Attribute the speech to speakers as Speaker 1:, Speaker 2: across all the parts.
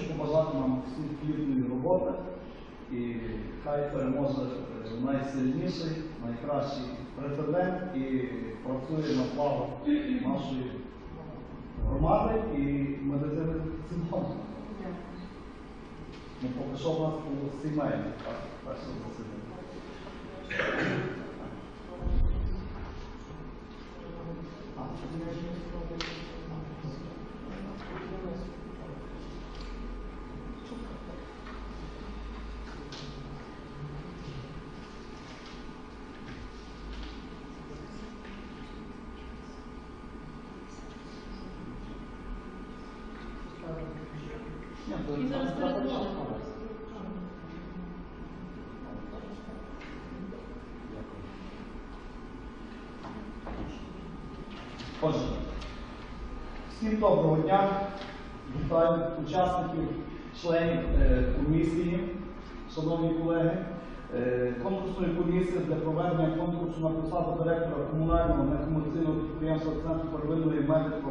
Speaker 1: хочу побажати нам всіх плідної роботи і хай переможе е, найсильніший, найкращий претендент і працює на славу нашої громади і медицини в цілому. Ну, поки що в нас було сімейне, перше засідання. А, Ні, то
Speaker 2: І зараз
Speaker 1: там треба
Speaker 2: передбачено.
Speaker 1: чекати. Отже, доброго дня. Вітаю учасників, членів е, комісії, шановні колеги. Е, Конкурсної комісії для проведення конкурсу на посаду директора комунального некомерційного підприємства Центру первинної медико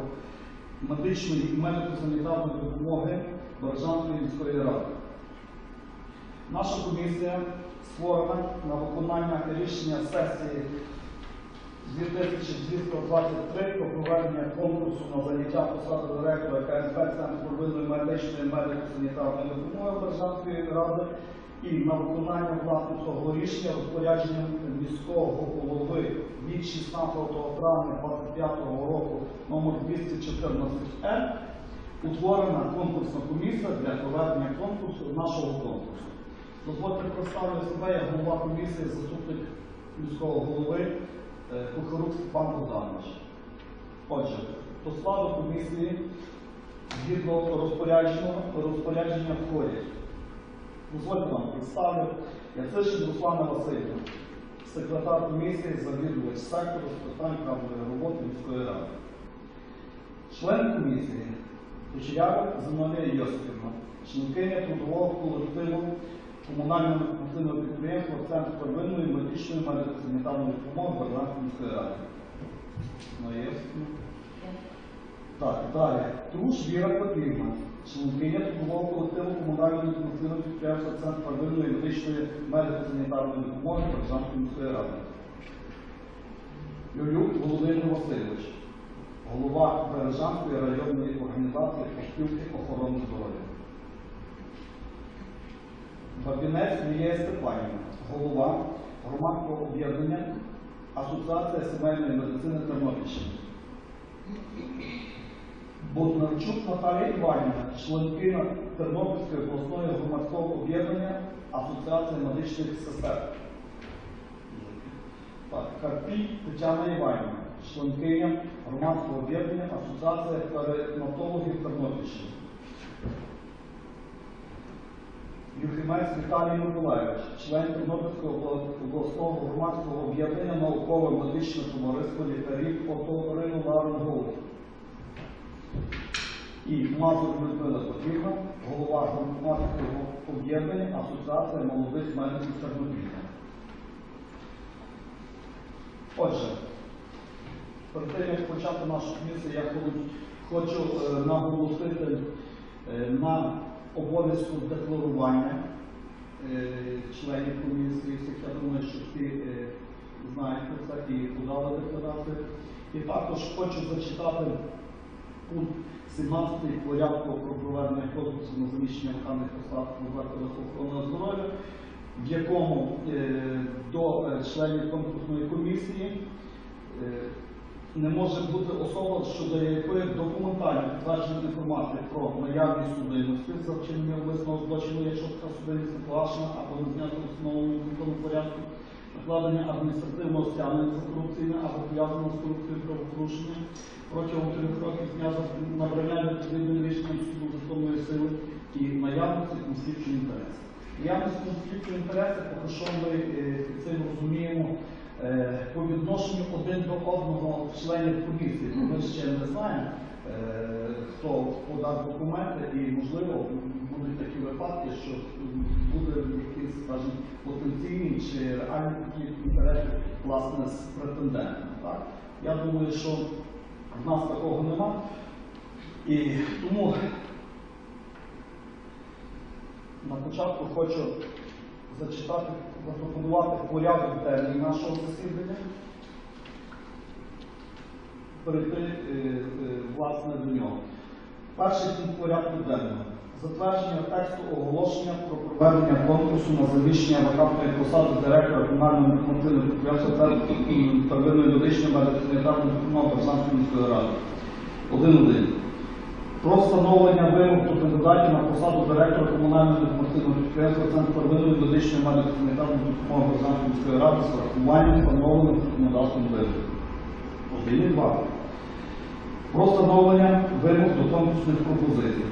Speaker 1: медичної і медико-санітарної допомоги Бережанської міської ради. Наша комісія створена на виконання рішення сесії 2223 про проведення конкурсу на заняття посади директора КСП Центру первинної медичної медико-санітарної допомоги Бережанської ради і на виконання власне цього рішення розпорядженням міського голови від 16 травня 2025 року номер 214 утворена конкурсна комісія для проведення конкурсу нашого конкурсу. Дозвольте представлю себе як голова комісії, заступник міського голови Кухарук Степан Богданович. Отже, до складу комісії згідно розпорядження, входять. Дозвольте вам представлю Яцишин Руслана Васильівна, секретар комісії, завідувач сектору з питань кадрової роботи міської ради. Член комісії Кучерява Зиновія Йосипівна, членкиня трудового колективу комунального некомерційного підприємства Центр первинної медичної медико-санітарної допомоги Бернацької міської ради. Ну, є. Так, далі. Труш Віра Петрівна, членкиня трудового колективу комунального некомерційного підприємства Центр первинної медичної медико-санітарної допомоги Бернацької міської ради. Люлюк Володимир Васильович, голова Бережанської районної організації спілки охорони здоров'я. Бабінець Лілія Степанівна, голова громадського об'єднання Асоціація сімейної медицини Тернопільщини. Боднарчук Наталія Іванівна, членкиня Тернопільської обласної громадського об'єднання Асоціація медичних сестер. Карпій Тетяна Іванівна, членкиня громадського об'єднання Асоціація перинатологів Тернопільщини. Юхимець Віталій Миколаївич, член Тернопільського обласного громадського об'єднання наукове медичне товариство лікарів оториноларингологів. І Мазур Людмила Петрівна, голова громадського об'єднання Асоціація молодих медиків Тернопільня. Отже, перед тим як почати нашу комісію, я хочу- хочу е, наголосити е, на обов'язку декларування е, членів комісії. Я думаю, що всі е, знають про це і подали декларацію. І також хочу зачитати пункт 17 порядку про проведення конкурсу на заміщення вакантних посад закладах охорони здоров'я, в якому е, до членів конкурсної комісії не може бути особа, щодо якої документально підтверджена інформація про наявність судимості за вчинення умисного злочину, якщо така судимість не або не знята в основному законному порядку, накладення адміністративного стягнення за корупційне або пов'язане з корупцією правопорушення протягом трьох років дня набрання відповідним рішенням суду законної сили і наявності конфлікту інтересів. Наявність конфлікту інтересів, поки що ми е, цим розуміємо по відношенню один до одного членів комісії. Ми ще не знаємо, е, хто подав документи, і можливо будуть такі випадки, що буде якийсь, скажімо, потенційний чи реальний конфлікт власне з претендентом. Я думаю, що в нас такого нема. І тому на початку хочу зачитати, запропонувати порядок денний нашого засідання. Перейти е, е, власне до нього. Перший пункт порядку денного. Затвердження тексту оголошення про проведення конкурсу на заміщення вакантної посади директора комунального інформаційного підприємства та первинної медичної медико-санітарної допомоги Березанської міської ради. Один-один. Про встановлення вимог до кандидатів на посаду директора комунального інформаційного підприємства Центр первинної медичної медико-санітарної допомоги Березанської міської ради з врахуванням встановлених законодавством вимог. Один і два. Про встановлення вимог до конкурсних пропозицій.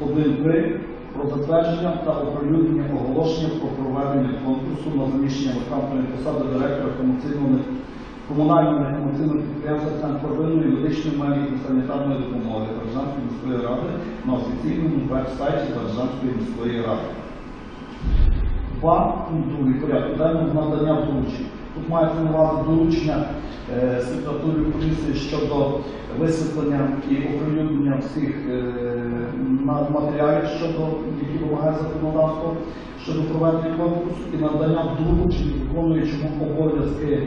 Speaker 1: 1.3. Про затвердження та оприлюднення оголошення про проведення конкурсу на заміщення вакантної посади директора комерційного комунального інформаційного підприємства Центр первинної медичної медико-санітарної допомоги Бережанської міської ради на офіційному веб-сайті Бережанської міської ради. Два пункт другий порядку денного надання доручень. Тут на увазі доручення е, секретарю комісії щодо висвітлення і оприлюднення всіх е, матеріалів, щодо які вимагає законодавство щодо проведення конкурсу і надання доручень виконуючому обов'язки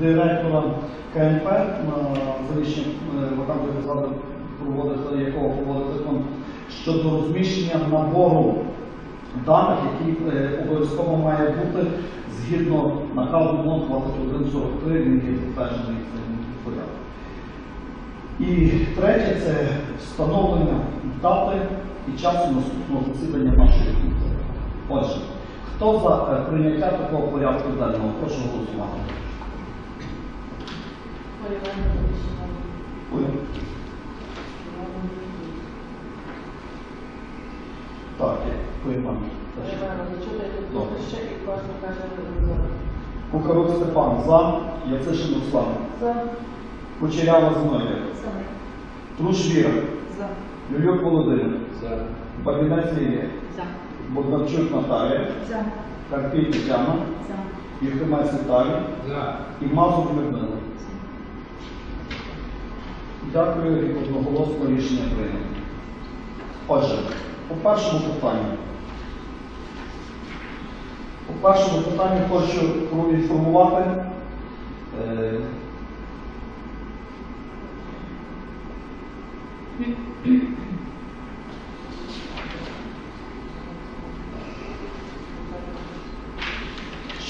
Speaker 1: директора КНП на заміщення е, вакантної посади проводиться, якого проводиться конкурс щодо розміщення набору даних, який е, обов'язково має бути згідно наказу МОН 2143, він є затверджений цим порядком. І третє це встановлення дати і часу наступного засідання нашої комісії. Отже, хто за е, прийняття такого порядку денного? Прошу голосувати. Так. Поїмаємо. Кукарук Степан за, Яцишин Руслан, Кучерява Зиновія, Труш Віра, Люлюк Володимир, За. Бабінець Лілія, Богданчук Наталія, Карпій Тетяна, Євгемець Віталій і Мазур Людмила. Дякую і одноголосно рішення прийнято. Отже, по першому питанню. По першому питанню хочу проінформувати. е,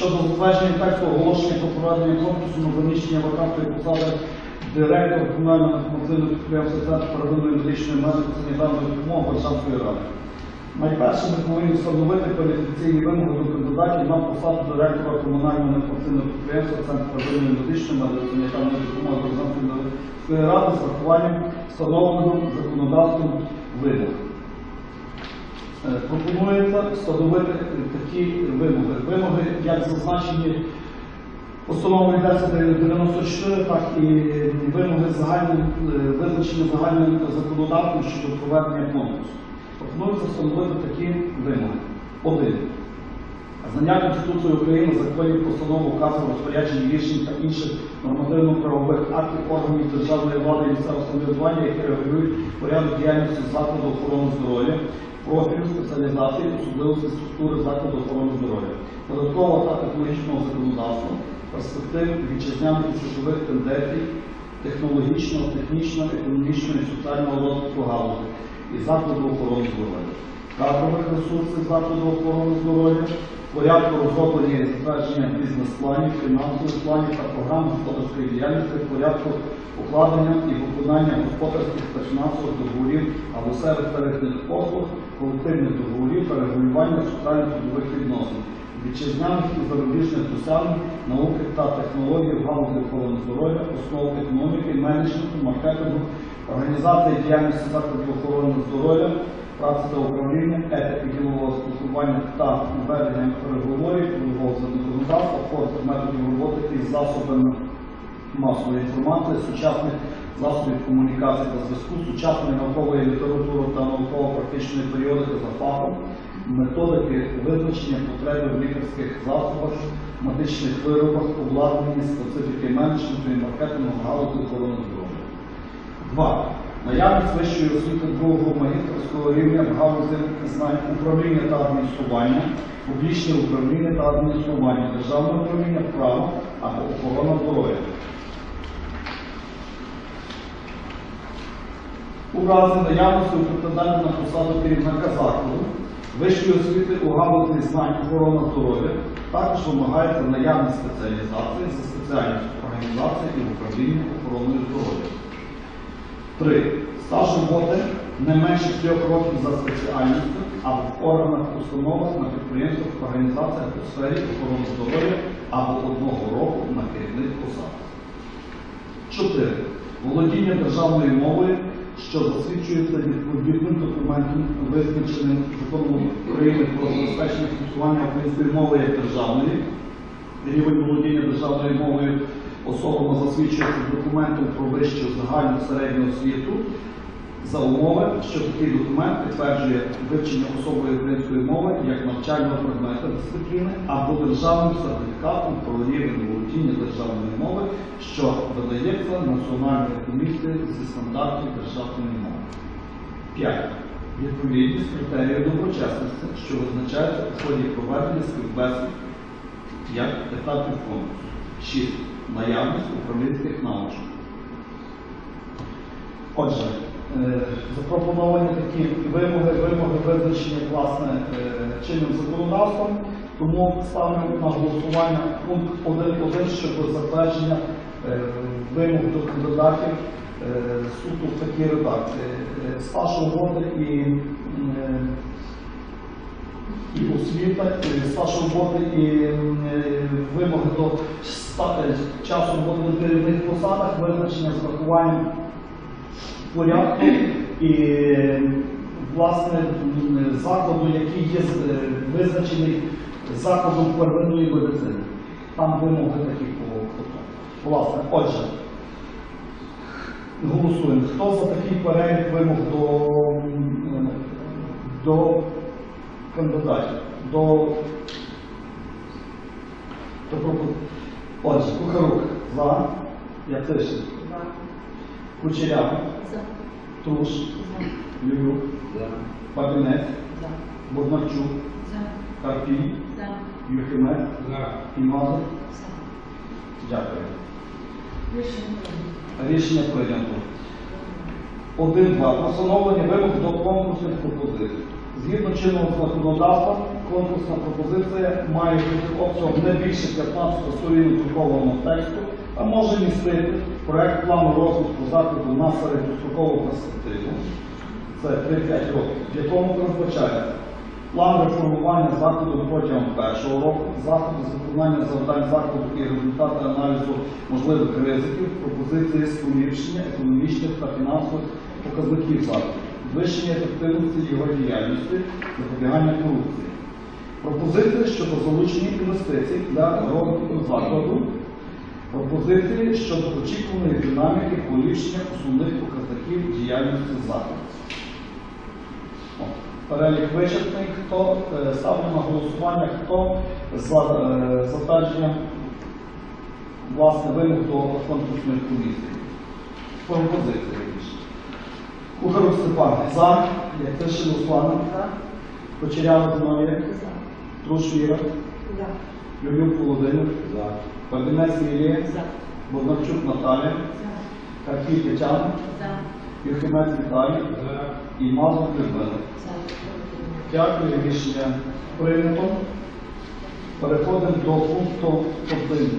Speaker 1: щодо затвердження тексту оголошення про проведення конкурсу на заміщення вакантної посади директора комунального інформаційного підприємства Центр первинної медичної медико-санітарної допомоги Бережанської ради. Найперше ми повинні встановити кваліфікаційні вимоги до кандидатів на посаду директора комунального інформаційного підприємства Центр первинної медичної медико-санітарної допомоги міської ради з врахуванням встановленого законодавством вимог. Е, Пропонується встановити такі вимоги. Вимоги, як зазначені постановою 1094, так і вимоги загальним, е, визначені загальним законодавством щодо проведення конкурсу. Пропонується встановити такі вимоги. Один. Знання Конституції України, законів, постанов, указів, розпоряджень, рішень та інших нормативно-правових актів органів державної влади і місцевого самоврядування, які регулюють порядок діяльності закладу охорони здоров'я, профілю, спеціалізації, особливості структури закладу охорони здоров'я, податкового та технологічного законодавства, перспектив вітчизняних і світових тенденцій, технологічного, технічного, економічного і соціального розвитку галузі і закладу охорони здоров'я, кадрових ресурсів закладу охорони здоров'я, порядку розроблення і затвердження бізнес-планів, фінансових планів та програм господарської діяльності, порядку укладення і виконання господарських та фінансових договорів галузевих тарифних послуг, колективних договорів та регулювання соціально-трудових відносин, вітчизняних і зарубіжних досягнень, науки та технологій в галузі охорони здоров'я, основ економіки, менеджменту, маркетингу, організації діяльності закладів охорони здоров'я, праці та управління, етики ділового спілкування та ведення переговорів, трудового законодавства, форм методів роботи із засобами масової інформації, сучасних засобів комунікації та зв'язку, сучасної наукової літератури та науково-практичної періодики за фахом, методики визначення потреби в лікарських засобах, медичних виробах, обладнанні, специфіки менеджменту і маркетингу галузі охорони здоров'я. Два. Наявність вищої освіти другого магістрського рівня в галузі знань управління та адміністрування, публічне управління та адміністрування, державне управління право або охорона здоров'я. У разі наявності у претендента на посаду керівника закладу, вищої освіти у галузі знань охорона здоров'я також вимагається наявність спеціалізації за спеціальністю організації і управління охороною здоров'я. 3. Стаж роботи не менше трьох років за спеціальністю або в органах, установах, на підприємствах, організаціях у сфері охорони здоров'я або одного року на керівних посадах. 4. Володіння державною мовою, що засвідчується відповідним документом, визначеним законом України про забезпечення функціонування української мови як державної. Рівень володіння державною мовою особливо засвідчується документом про вищу загальну середню освіту за умови, що такий документ підтверджує вивчення особою української мови як навчального предмета дисципліни або державним сертифікатом про рівень володіння державної мови, що видається Національною комісією зі стандартів державної мови. 5. Відповідність критерію доброчесності, що визначається у ході проведення співбесід як етапів конкурсу. 6. Наявність управлінських навичок. Отже, е, запропоновані такі вимоги, вимоги визначені власне е, чинним законодавством, тому ставлю на голосування пункт 1.1 щодо затвердження е, вимог до кандидатів суто в такій редакції. Стаж роботи і і освіта, і стаж роботи, і е, вимоги до е, часу роботи на керівних посадах, визначення з врахуванням порядку і е, власне закладу, який є е, визначений закладом первинної медицини. Там вимоги такі по власне. Отже, голосуємо. Хто за такий перелік вимог до, е, до кандидатів до, до пропозиції. Отже, Кухарук за, Яцишин, Кучерява, Труш, Люлюк, Бабінець, Боднарчук, Карпій, Юхимець, Імазов. Дякую. Рішення прийнято. Один-два. Про встановлення вимог до конкурсних пропозицій. Згідно чинного законодавства, конкурсна пропозиція має бути обсягом не більше 15 сторін друкованого тексту, а може містити проект плану розвитку закладу на середньострокову перспективу, це 3-5 років, в якому передбачається план реформування закладу протягом першого року, заходи з виконання завдань закладу і результати аналізу можливих ризиків, пропозиції з поліпшення економічних та фінансових показників закладу, підвищення ефективності його діяльності, запобігання корупції. Пропозиції щодо залучення інвестицій для розвитку закладу, пропозиції щодо очікуваної динаміки поліпшення основних показників діяльності закладу. Перелік вичерпний, хто е, ставлю на голосування, хто за е, затвердження власне вимог до конкурсної комісії. Пропозиції Кухарук Степан за, Яктишин Руслана, Кочерява Зиновія, Труш Віра, Люблюк Володимир, Бабінець Лілія, Бондарчук Наталія, Карпій Тетяна, Юхимець Віталій і Мазур Людмила. Дякую, рішення прийнято. Переходимо до пункту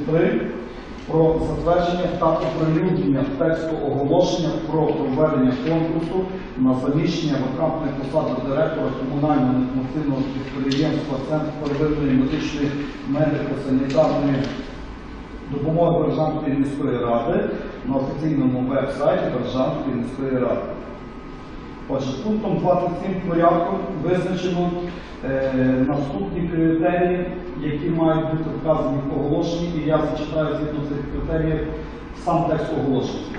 Speaker 1: 1.3 про затвердження та оприлюднення тексту оголошення про проведення конкурсу на заміщення вакантної посади директора комунального інформаційного підприємства Центр первинної медичної медико-санітарної допомоги Бережанської міської ради на офіційному веб-сайті Бережанської міської ради. Отже, пунктом 27 порядку визначено е, наступні критерії, які мають бути вказані в оголошенні, і я зачитаю згідно цих критеріїв сам текст оголошення.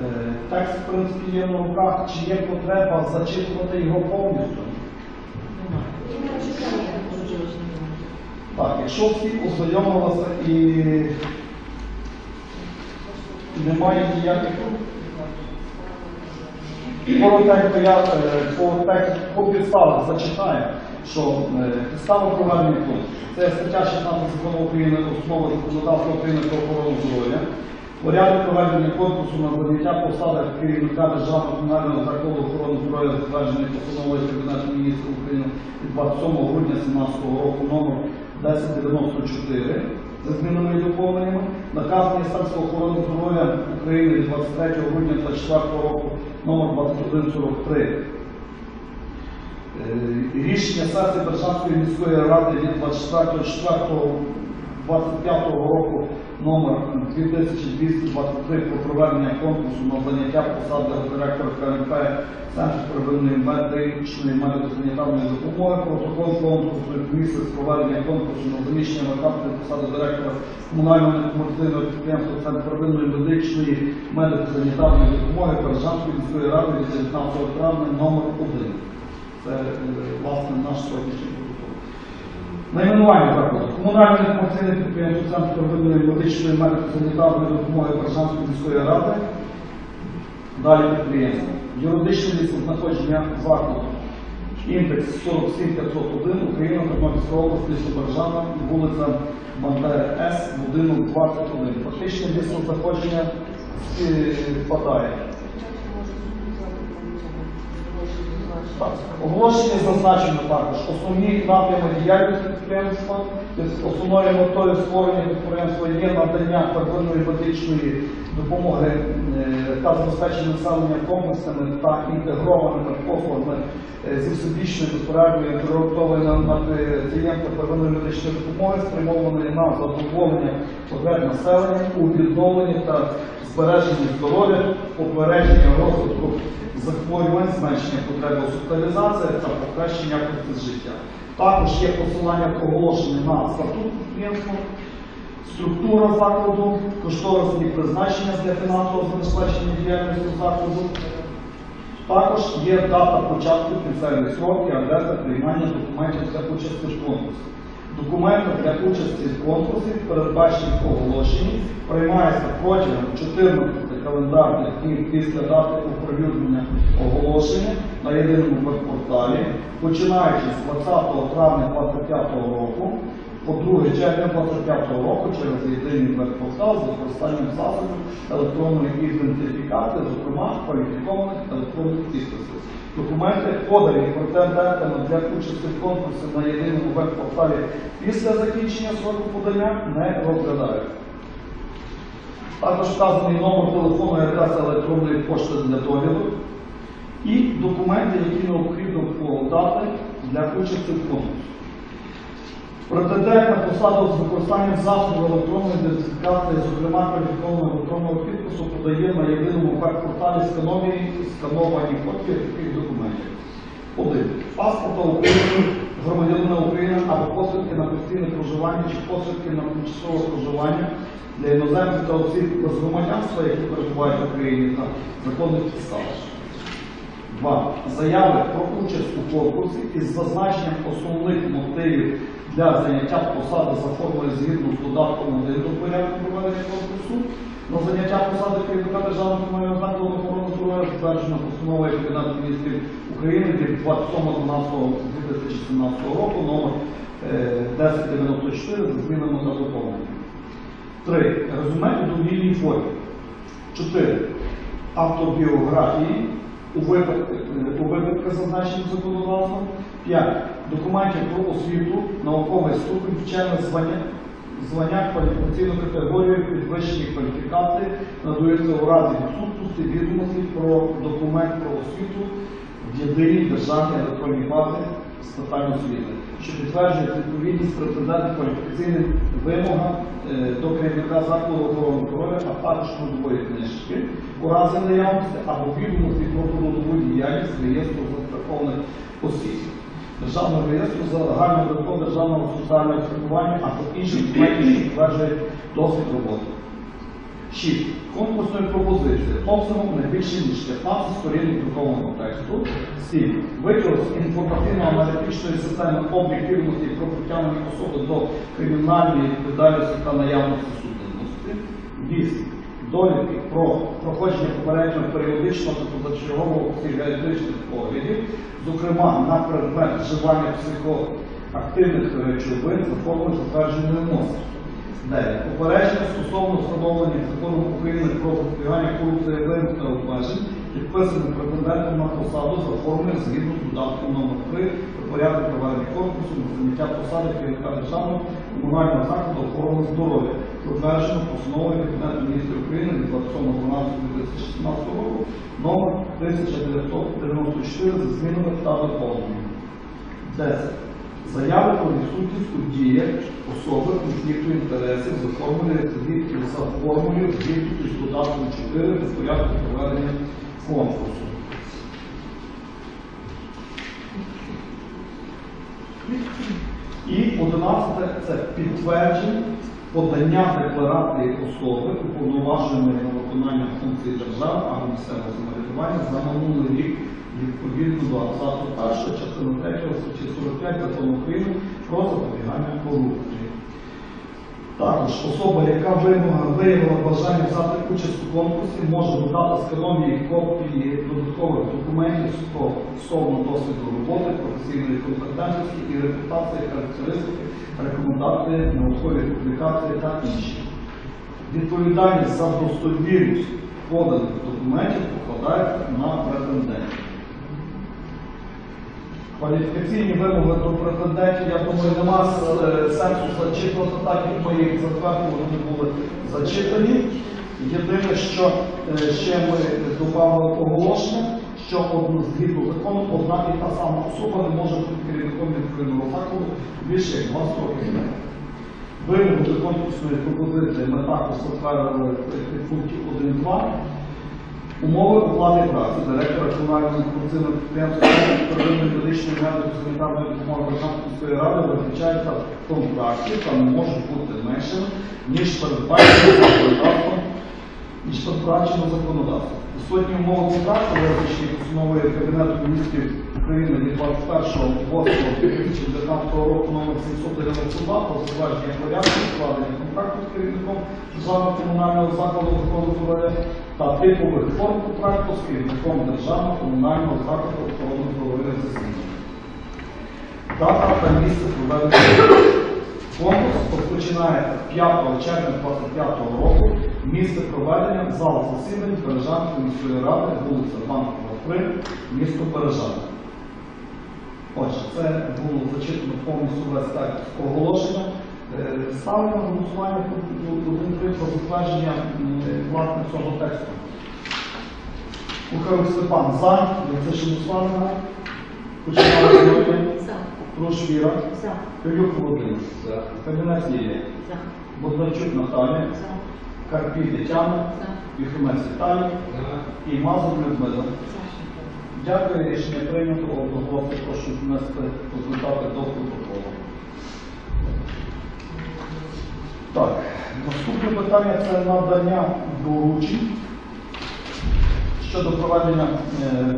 Speaker 1: Е, текст, в принципі, є на руках, чи є потреба зачитувати його повністю. Так, якщо всі ознайомилися і, Немає ніяких. Коротенько я е, по, тек- по підставах зачитаю, що е, підстава проведення конкурсу. Це стаття 16 закону України основи законодавства України про охорону здоров'я. Порядок проведення конкурсу на заняття посади керівника Державного комунального закладу охорони здоров'я затверджений постановою Кабінету міністрів України від 27 грудня 2017 року номер 1094 за змінами і доповненнями. Наказ Міністерства охорони здоров'я України від 23 грудня 2024 року номер 2143. Е, Рішення сесії Бережанської міської ради від 24.04.25 року номер 2223 про проведення конкурсу на заняття посади директора КНП Центру первинної медичної медико-санітарної допомоги, протокол конкурсу комісії з проведення конкурсу на заміщення вакантної посади директора комунального некомерційного підприємства Центр первинної медичної медико-санітарної допомоги Бережанської міської ради від 19 травня номер 1. Це е, власне наш сьогоднішній. Найменування закладу. Комунальне некомерційне підприємство Центр первинної медичної медико-санітарної допомоги Бережанської міської ради. Далі підприємство. Юридичне місце знаходження закладу. Індекс 47501, Україна, Тернопільська область, місто Бережана, вулиця Бандери С, будинок 21. Фактичне місце знаходження співпадає. Оголошення зазначено також основні напрями діяльності підприємства. Основною метою створення підприємства є надання первинної медичної допомоги е, та забезпечення населення комплексними та інтегрованими послугами е, зі всебічною безперервною інтерактовою на пацієнта первинної медичної допомоги, спрямованої на задоволення потреб населення у відновленні та збереженні здоров'я, попередження розвитку захворювань, зменшення потреби госпіталізації та покращення якості життя. Також є посилання оголошення на статут підприємства, структура закладу, кошторисні призначення для фінансового забезпечення діяльності закладу. Також є дата початку кінцевих сроків, адреса приймання документів для участі в конкурсі. Документи для участі в конкурсі, передбачені в оголошенні, приймаються протягом 14 календарних днів після дати оприлюднення оголошення на єдиному веб-порталі, починаючи з 20 травня 2025 року по 2 червня 2025 року через єдиний веб-портал з використанням засобів електронної ідентифікації, зокрема кваліфікованих електронних підписів. Документи, подані претендентами для участі в конкурсі на єдиному веб-порталі після закінчення сроку подання не розглядаються. Також вказаний номер телефону і адреса електронної пошти для довіду і документи, які необхідно подати для участі в конкурсі. Претендент на посаду з використанням засобів електронної ідентифікації, зокрема кваліфікованого електронного підпису, подає на єдиному веб-порталі скановані, копії таких документів. Один. Паспорта України, громадянина України або посвідки на постійне проживання чи посвідки на тимчасове проживання для іноземців та осіб без громадянства, які перебувають в Україні та законних підставах. Два. Заяви про участь у конкурсі із зазначенням основних мотивів для заняття посади за формою згідно з додатком 1 до порядку проведення конкурсу на заняття посади керівника Державного комунального закладу охорони здоров'я, затверджена постановою Кабінету міністрів України від 27.12.2017 року номер е, 1094 за змінами та доповненнями. Три. Резюме у довільній формі. Чотири. Автобіографії у випадку, у зазначених законодавством. 5. Документів про освіту, науковий ступень, вчене звання, звання кваліфікаційну категорію підвищення кваліфікації надаються у разі відсутності відомостей про документ про освіту в єдиній державній електронній базі з освіти, що підтверджує відповідність претендента кваліфікаційним вимогам е, до керівника закладу охорони здоров'я, а також трудової книжки у разі наявності або відомості про трудову діяльність реєстру застрахованих осіб. Державного реєстру загального доходу державного соціального страхування або інших документів, що підтверджують досвід роботи. 6. Конкурсної пропозиції обсягом не більше ніж 15 сторінок друкованого тексту. 7. Витяг з інформаційно-аналітичної системи об'єктивності про притягнення особи до кримінальної відповідальності та наявності судності. 8. Довідки про проходження попереднього періодичного та позачергового психіатричних оглядів, зокрема на предмет вживання психоактивних речовин за формою затвердженої МОЗ. 9. Попередження стосовно встановлення законом України про запобігання корупції винних та обмежень, підписаним претендентом на посаду за формою згідно з додатком номер 3 про порядок проведення конкурсу на заняття посади керівника державного комунального закладу охорони здоров'я, затверджено постановою Кабінету міністрів України від 27.12.2016 року номер 1994 за змінами та доповненнями. 10. Заяви про відсутність у діях особи конфлікту інтересів за формулою за формулою відповідь з додатком 4 до порядку проведення конкурсу. І 11 це підтвердження подання декларації особи, уповноваженої на виконання функцій держави або місцевого самоврядування за минулий рік відповідно до абзацу 1 частини 3 статті 45 закону України про запобігання корупції. Також особа, яка виявила бажання взяти участь у конкурсі, може додати скановані копії додаткових документів стосовно досвіду роботи, професійної компетентності і репутації, характеристики, рекомендації, наукові публікації та інші. Відповідальність за достовірність поданих документів покладається на претендентів. Кваліфікаційні вимоги до претендентів, я думаю, нема е, сенсу зачитувати так, як ми їх затвердили, вони були зачитані. Єдине, що е, ще ми додали оголошення, що згідно закону одна і та сама особа не може бути керівником відповідного закладу більше як два строки. Вимоги до конкурсної пропозиції ми також затвердили в пункті 1.2. Умови оплати праці директора комунального інформаційного підприємства первинної медичної медико санітарної допомоги Державної ради визначаються в контракті та не можуть бути меншими, ніж передбачено законодавством, ніж передбачено законодавством. Сотні умови контракту визначені постановою Кабінету міністрів України від 21.08.2019 року номер 792 про затвердження порядку складення контракту з керівником державного комунального закладу охорони здоров'я та типових форм контракту з керівником державного комунального закладу охорони здоров'я за зміною. Дата та місце проведення конкурс розпочинається 5 червня 2025 року. Місце проведення зал засідань Бережанської міської ради, вулиця Банкова, 3, місто Бережанка. Отже, це було зачитано повністю весь текст оголошення. Е, Ставлю на голосування пункту 1.3 про затвердження власне цього тексту. Кухарук Степан за, Яцишин Руслана, Кучерава Зоя,
Speaker 2: За.
Speaker 1: Труш Віра. Пилюк Володимир, Кабінець Лілія, Бондарчук Наталія, Карпій Тетяна. Юхимець Віталій. І Мазур Людмила. Дякую, рішення прийнято. Одноголосно прошу внести результати до протоколу. Так, наступне питання це надання доручень щодо проведення е,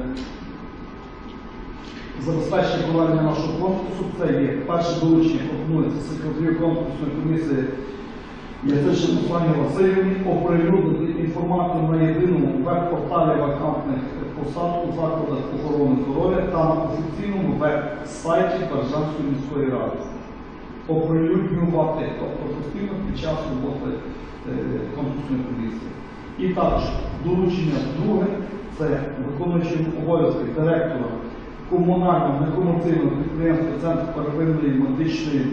Speaker 1: забезпечення проведення нашого конкурсу. Це є перше доручення пропонується секретарю конкурсної комісії Яцишин Руслані Васильівні оприлюднити інформацію на єдиному веб-порталі вакантних посад у закладах охорони здоров'я та на офіційному веб-сайті Бережанської міської ради. Оприлюднювати, тобто постійно під час роботи е, конкурсної комісії. І також доручення друге це виконуючим обов'язки директора комунального некомерційного підприємства Центр первинної медичної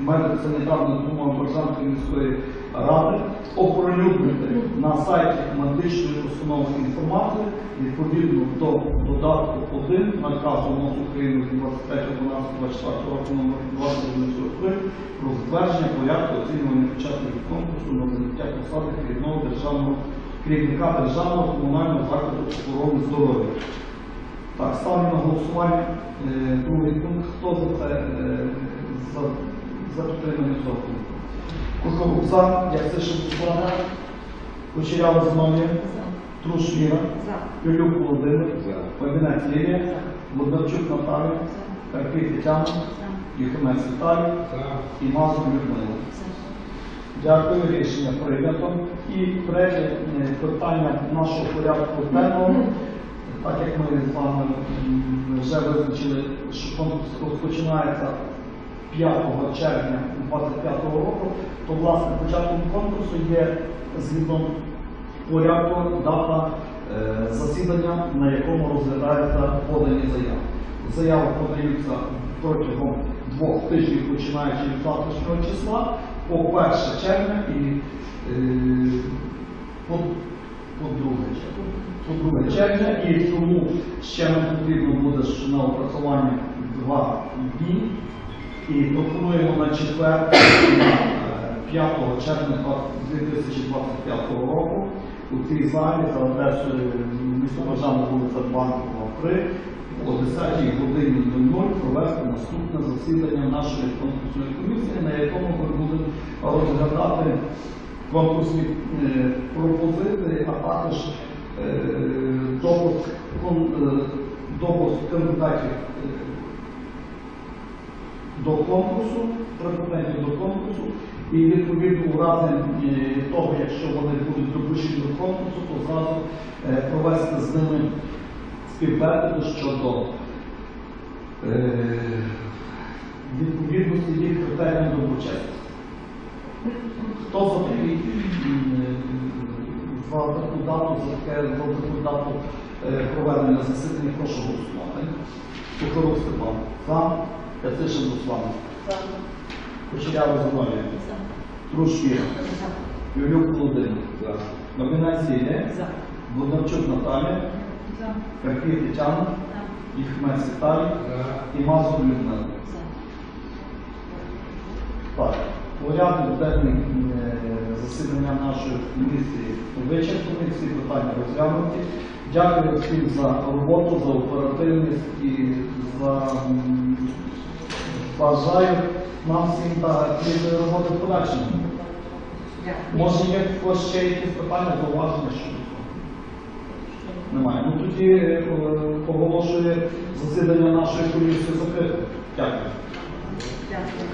Speaker 1: медико-санітарної допомоги Бережанської міської ради оприлюднити на сайті медичної установи інформацію відповідно до додатку 1 наказу МОЗ України від 25.12.24 року номер 2143 про затвердження порядку оцінювання учасників конкурсу на заняття посади керівного державного керівника державного комунального закладу охорони здоров'я. Так, ставлю на голосування е, другий пункт. Хто за е, за, за підтримання цього пункту? Куховук за, Яцишин Руслана, Кучерява Зиновія, Труш Віра. Пилюк Володимир, Павінець Лілія, Бондарчук Наталія, Карпій Тетяна. Юхимець Віталій і Мазур Людмила. Дякую, рішення прийнято. І третє е, питання нашого порядку денного. Так як ми з вами вже визначили, що конкурс розпочинається 5 червня 2025 року, то власне початком конкурсу є згідно порядку дата е, засідання, на якому розглядаються подані заяви. Заяви подаються протягом двох тижнів, починаючи від завтрашнього числа, по 1 червня і е, по, по друге червня. По друге червня, і тому ще нам потрібно буде на опрацювання два дні. І пропонуємо на четвер, на е, 5 червня 2025 року. У цій залі за адресою міста вулиця Банкова 3 о 10 годині 00 провести наступне засідання нашої конкурсної комісії, на якому ми будемо розглядати конкурсні е, пропозиції, а також е, е, допуск кандидатів до конкурсу, претендентів до конкурсу, і відповідно у разі е, того, якщо вони будуть допущені до конкурсу, то зразу е, провести з ними співбесіду щодо е, відповідності їх критеріям доброчесності. Хто за такий таку дату, за таку дату проведення засідання, прошу голосувати. Сухоров Степан. Кацишин Руслан. Кучерявий Зиновій. Трушків. Юрюк Володимир. Номінації є. Бондарчук Наталія. Карпій Тетяна. Іхмець Віталій. І Мазур Людмила. Так, порядок денний е, засідання нашої комісії вичерпаний, всі питання розглянуті. Дякую всім за роботу, за оперативність і за бажаю нам всім та цієї роботи в подальшому. Може, є ще якісь питання, зауваження, що немає. Ну тоді е, поголошує засідання нашої комісії закрите. Дякую.
Speaker 2: Дякую.